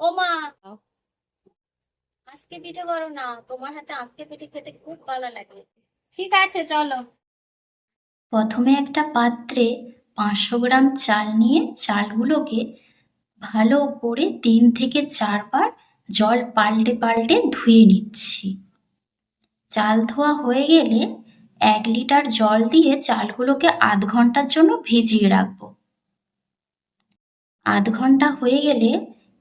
ও মা আজকে পিঠে করো না তোমার হাতে আজকে পিঠে খেতে খুব ভালো লাগে। ঠিক আছে চলো। প্রথমে একটা পাত্রে পাঁচশো গ্রাম চাল নিয়ে চালগুলোকে ভালো করে তিন থেকে চারবার জল পাল্টে পাল্টে ধুয়ে নিচ্ছি। চাল ধোয়া হয়ে গেলে এক লিটার জল দিয়ে চালগুলোকে আধ ঘণ্টার জন্য ভিজিয়ে রাখব। আধ ঘণ্টা হয়ে গেলে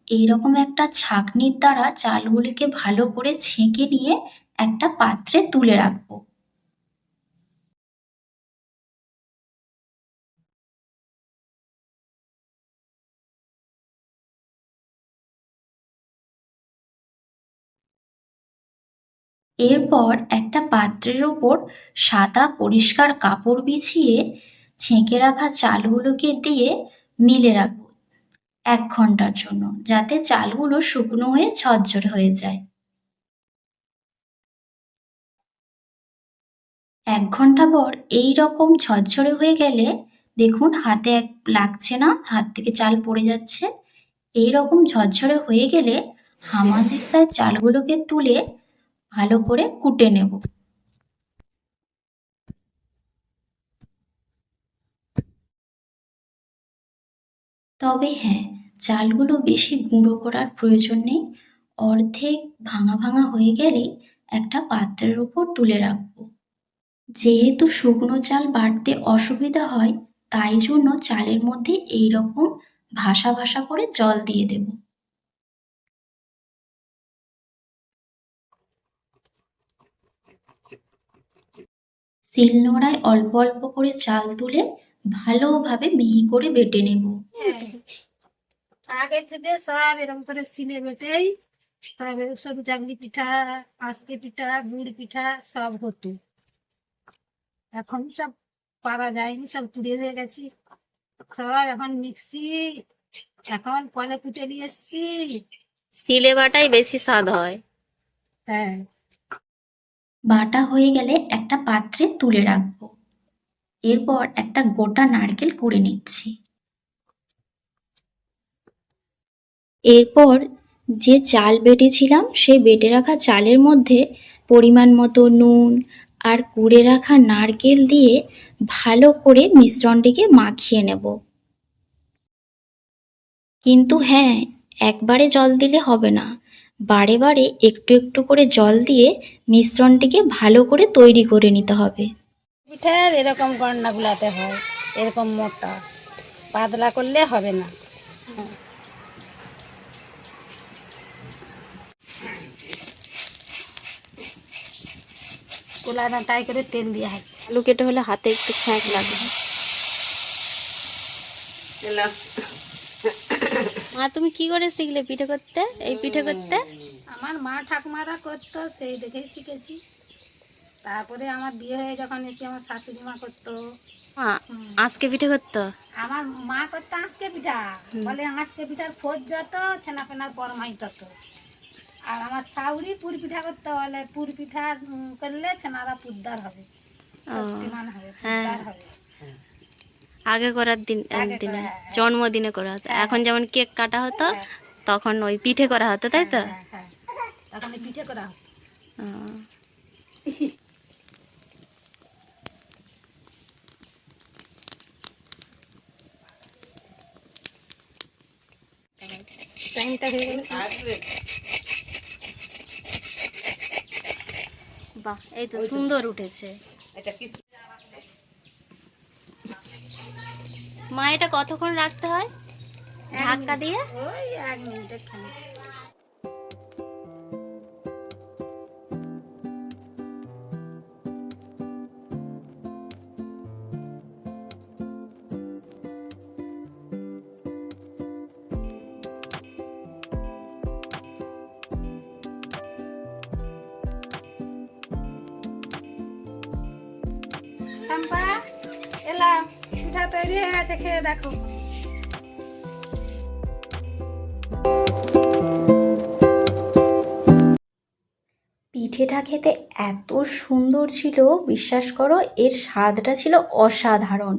এইরকম একটা ছাঁকনির দ্বারা চালগুলিকে ভালো করে ছেঁকে নিয়ে একটা পাত্রে তুলে রাখব। এরপর একটা পাত্রের ওপর সাদা পরিষ্কার কাপড় বিছিয়ে ছেঁকে রাখা চালগুলোকে দিয়ে মিলে রাখব। এক ঘণ্টার জন্য, যাতে চালগুলো শুকনো হয়ে ঝরঝরে হয়ে যায়। এক ঘণ্টা পর এই রকম ঝরঝরে হয়ে গেলে দেখুন হাতে এক লাগছে না, হাত থেকে চাল পড়ে যাচ্ছে। এই রকম ঝরঝরে হয়ে গেলে হামানদিস্তায় চালগুলোকে তুলে ভালো করে কুটে নেব। তবে হ্যাঁ চালগুলো বেশি গুঁড়ো করার প্রয়োজন নেই। অর্ধেক ভাঙা ভাঙা হয়ে গেলেই একটা পাত্রের উপর তুলে রাখব। যেহেতু শুকনো চাল বাড়তে অসুবিধা হয়, তাই জন্য চালের মধ্যে এই রকম ভাসা ভাসা করে জল দিয়ে দেব। শিলনোড়ায় অল্প অল্প করে চাল তুলে ভালোভাবে মিহি করে বেটে নেব। আগে থেকে সব এরকম করে সিলে বেটেই তবে সরু চাকলি পিঠা আজকে পিঠা গুড় পিঠা সব হতো। এখন সব পারা যায়নি সব তুলে হয়ে গেছি। সব এখন মিক্সি এখন কলে কুটে নিয়ে এসছি। সিলে বাটাই বেশি স্বাদ হয়। হ্যাঁ। বাটা হয়ে গেলে একটা পাত্রে তুলে রাখব। এরপর একটা গোটা নারকেল কুড়ে নিচ্ছি। এরপর যে চাল বেটেছিলাম, সেই বেটে রাখা চালের মধ্যে পরিমাণ মতো নুন আর কুড়ে রাখা নারকেল দিয়ে ভালো করে মিশ্রণটিকে মাখিয়ে নেব। কিন্তু হ্যাঁ একবারে জল দিলে হবে না। বারে বারে একটু একটু করে জল দিয়ে মিশ্রণটিকে ভালো করে তৈরি করে নিতে হবে। পিঠার এরকম গন্ডা গুলাতে হয়, এরকম মোটা। পাতলা করলে হবে না। কোলাটা তাই করে তেল দিয়ে হচ্ছে আলু কেটে হলে হাতে একটু ছ্যাঁক লাগে মা তুমি কি করে শিখলে পিঠে করতে? এই পিঠে করতে? আমার মা ঠাকুমারা করতো সেই দেখেই শিখেছি। তারপরে আমার বিয়ে হয়ে যখন এসে আমার শাশুড়ি মা করতো। আজকে পিঠে করতো? আমার মা করতো আঁচকে পিঠা। বলে আঁচকে পিঠার খোঁজ যত ছেনা পেনার পরমাই তত। আর আমার শাউরি পুর পিঠা করতে বলে পুর পিঠা করলে ছেনারা পুদ্দার হবে শক্তিমান হবে হ্যাঁ। পুদ্দার হবে আগে করার দিন দিনে হ্যাঁ। জন্মদিনে করা হতো এখন যেমন কেক কাটা হতো হ্যাঁ। তখন ওই পিঠে করা হতো তাই তো হ্যাঁ, হ্যাঁ। তখন পিঠে করা হতো ও। টাইমটা হয়ে গেল বাহ এই তো সুন্দর উঠেছে। মা এটা কতক্ষণ রাখতে হয়? ধাক্কা দিয়ে? ওই এক মিনিটের চম্পা, এলাম, পিঠা তৈরি খেয়ে দেখো। পিঠেটা খেতে এত সুন্দর ছিল, বিশ্বাস করো, এর স্বাদটা ছিল অসাধারণ।